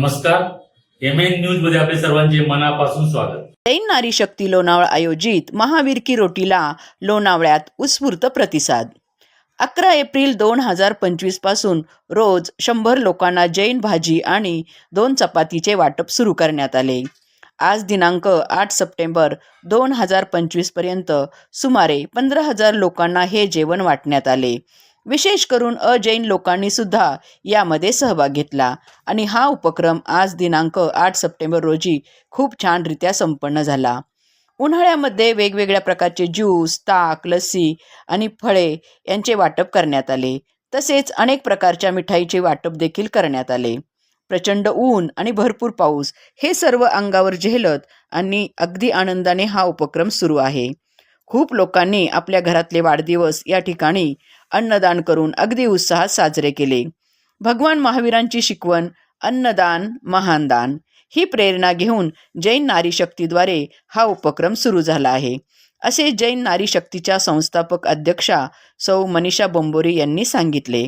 नमस्कार. M N न्यूजमध्ये आपले सर्वांचे मनापासून स्वागत. जैन नारी शक्ती लोणावळा आयोजित महावीर की रोटीला लोणावळ्यात उत्स्फूर्त प्रतिसाद. अकरा एप्रिल दोन हजार पंचवीसपासून रोज शंभर लोकांना जैन भाजी आणि दोन चपातीचे वाटप सुरू करण्यात आले. आज दिनांक आठ सप्टेंबर दोन हजार पंचवीसपर्यंत सुमारे पंधरा हजार लोकांना हे जेवण वाटण्यात आले. विशेष करून अजैन लोकांनी सुद्धा यामध्ये सहभाग घेतला. आणि हा उपक्रम आज दिनांक आठ सप्टेंबर रोजी खूप छानरित्या संपन्न झाला. उन्हाळ्यामध्ये वेगवेगळ्या प्रकारचे ज्यूस ताक लस्सी आणि फळे यांचे वाटप करण्यात आले. तसेच अनेक प्रकारच्या मिठाईचे वाटप देखील करण्यात आले. प्रचंड ऊन आणि भरपूर पाऊस हे सर्व अंगावर झेलत आणि अगदी आनंदाने हा उपक्रम सुरू आहे. खूप लोकांनी आपल्या घरातले वाढदिवस या ठिकाणी अन्नदान करून अगदी उत्साहात साजरे केले. भगवान महावीरांची शिकवण अन्नदान महान दान ही प्रेरणा घेऊन जैन नारी शक्तीद्वारे हा उपक्रम सुरू झाला आहे. असे जैन नारी शक्तीच्या संस्थापक अध्यक्षा सौ मनीषा बोंबोरी यांनी सांगितले.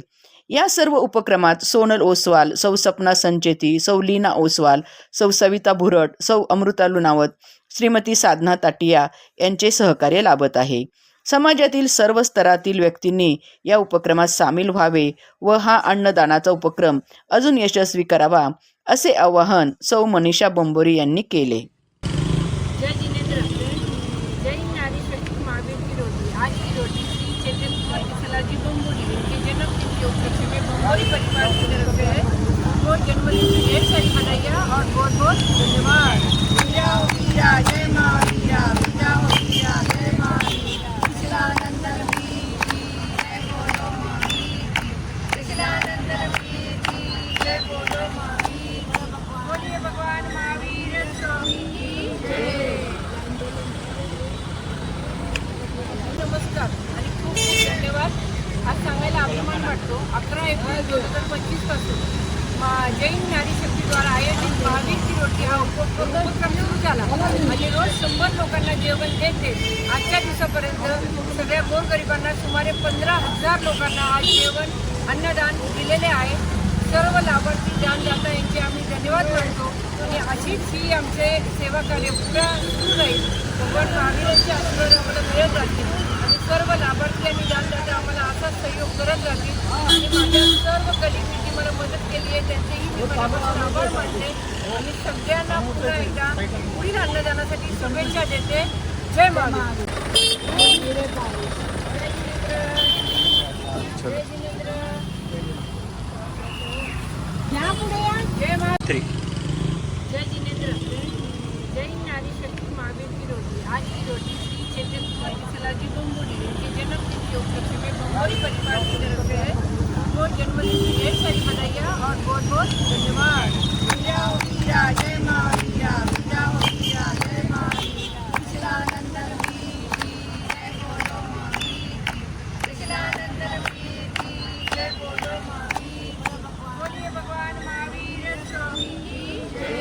या सर्व उपक्रमात सोनल ओसवाल सौ सपना संचेती सौ लीना ओसवाल सौ सविता भुरट सौ अमृता लुनावत श्रीमती साधना ताटिया यांचे सहकार्य लाभत आहे. समाजातील सर्व स्तरातील व्यक्तींनी या उपक्रमात सामील व्हावे व हा अन्नदानाचा उपक्रम अजून यशस्वी करावा असे आवाहन सौ मनीषा बंबोरी यांनी केले. जय जिनेंद्र जय नारी शक्ती महावीर आज श्री चैतन्य कुमार के उपलक्ष्य में बोम्बोली परिवार की तरफ से उनको जन्मदिन की ढेर सारी बधाइयाँ और बहुत बहुत धन्यवाद वीरा ओ वीरा जय माँ वीरा वीरा ओ वीरा जय माँ वीरा कृष्णानंद वीर की जय बोलो माँ वीर की कृष्णानंद वीर की जय बोलो माँ वीर की बोलिए भगवान महावीर स्वामी की जय नमस्कार आणि खूप खूप धन्यवाद आज सांगायला अभिमान अकरा एप्रिल दोन हजार पंचवीसपासून. जैन नारी शक्तीद्वारा आयोजित महावीरची रोटी हा उपक्रम सुरू झाला. आणि रोज शंभर लोकांना जेवण देते. आजच्या दिवसापर्यंत सगळ्या गोरगरिबांना सुमारे पंधरा हजार लोकांना आज जेवण अन्नदान दिलेले आहे. सर्व लाभार्थी दानदाता यांचे आम्ही धन्यवाद मानतो. आणि अशीच ही आमचे सेवा कार्य पुन्हा सुरू राहील. भगवान महावीरांच्या आशीर्वाद आम्हाला मिळत राहतील आणि सर्व लाभार्थी आणि दानदाता आम्हाला असाच सहयोग करत राहतील आणि माझ्या सर्व कलिगनी जी मला मदत केली आहे त्यांचेही मी मनापासून आभार मानते आणि सगळ्यांना पुन्हा एकदा पुढील अन्नदानासाठी शुभेच्छा देते. जय महावीर जय जय शक्ती रोटी. आज रोटी सलाजी जन्मदिन परिवार की तरफ से जन्मदिन की ढेर सारी बधाइयाँ और बहुत बहुत धन्यवाद वीरा ओ वीरा जय माँ वीरा वीरा ओ वीरा जय माँ वीरा कृष्णानंद वीर की जय बोलो माँ वीर की कृष्णानंद वीर की जय बोलो माँ वीर की बोलिए भगवान महावीर स्वामी की जय